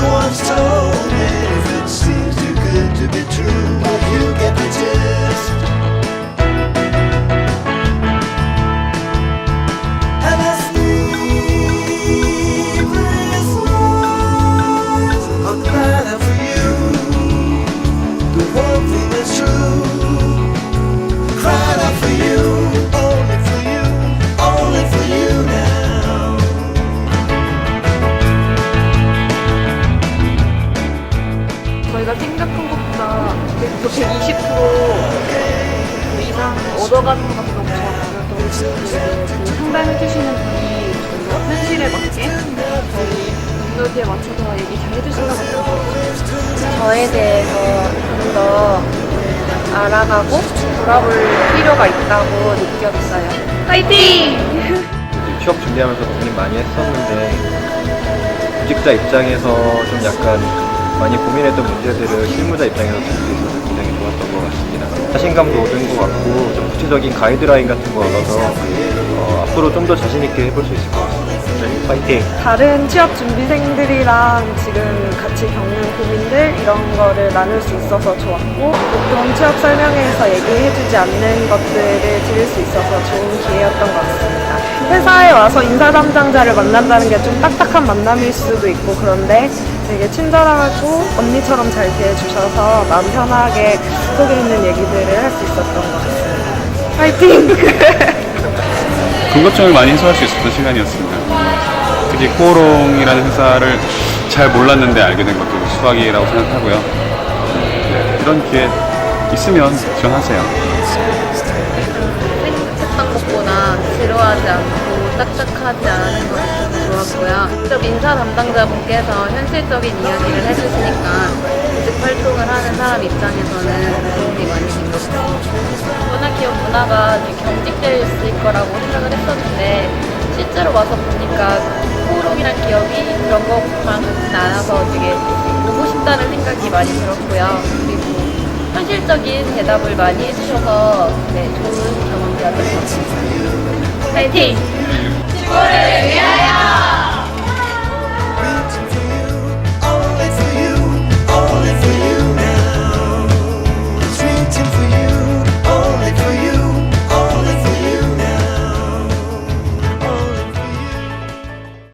once told me if it seems too good to be true, but you get 보통 20% 이상 얻어가는 것 같아서 그 상담해주시는 분이 저희가 현실에 맞게 저희 눈높이에 맞춰서 얘기 잘 해주신다고 생각합니다. 저에 대해서 좀 더 알아가고 돌아볼 필요가 있다고 느꼈어요. 파이팅! 취업 준비하면서 고민 많이 했었는데 구직자 입장에서 좀 약간 많이 고민했던 문제들을 실무자 입장에서 볼 수 있어서 것 같습니다. 자신감도 얻은 것 같고 좀 구체적인 가이드라인 같은 거 얻어서 어, 앞으로 좀 더 자신 있게 해볼 수 있을 것 같습니다. 네, 파이팅! 다른 취업 준비생들이랑 지금 같이 겪는 고민들 이런 거를 나눌 수 있어서 좋았고 보통 취업 설명회에서 얘기해주지 않는 것들을 들을 수 있어서 좋은 기회였던 것 같습니다. 회사에 와서 인사 담당자를 만난다는 게 좀 딱딱한 만남일 수도 있고 그런데 되게 친절하고 언니처럼 잘 대해주셔서 마음 편하게 속에 있는 얘기들을 할 수 있었던 것 같습니다. 파이팅! 궁금증을 많이 해소할 수 있었던 시간이었습니다. 특히 코오롱이라는 회사를 잘 몰랐는데 알게 된 것도 수학이라고 생각하고요. 네, 이런 기회 있으면 지원하세요. 생각했던 것보다 지루하지 않고 딱딱하지 않은 것이 좀 좋았고요. 직접 인사 담당자분께서 현실적인 이야기를 해주시니까 구직 활동을 하는 사람 입장에서는 도움이 많이 된 것 같아요. 문화기업 문화가 되게 경직되어 있을 거라고 생각을 했었는데 실제로 와서 보니까 코오롱이란 기업이 그런 것만큼은 않아서 되게 오고 싶다는 생각이 많이 들었고요. 그리고 현실적인 대답을 많이 해주셔서 네, 좋은 경험이었던 것 같습니다. 파이팅! 축구를 위하여!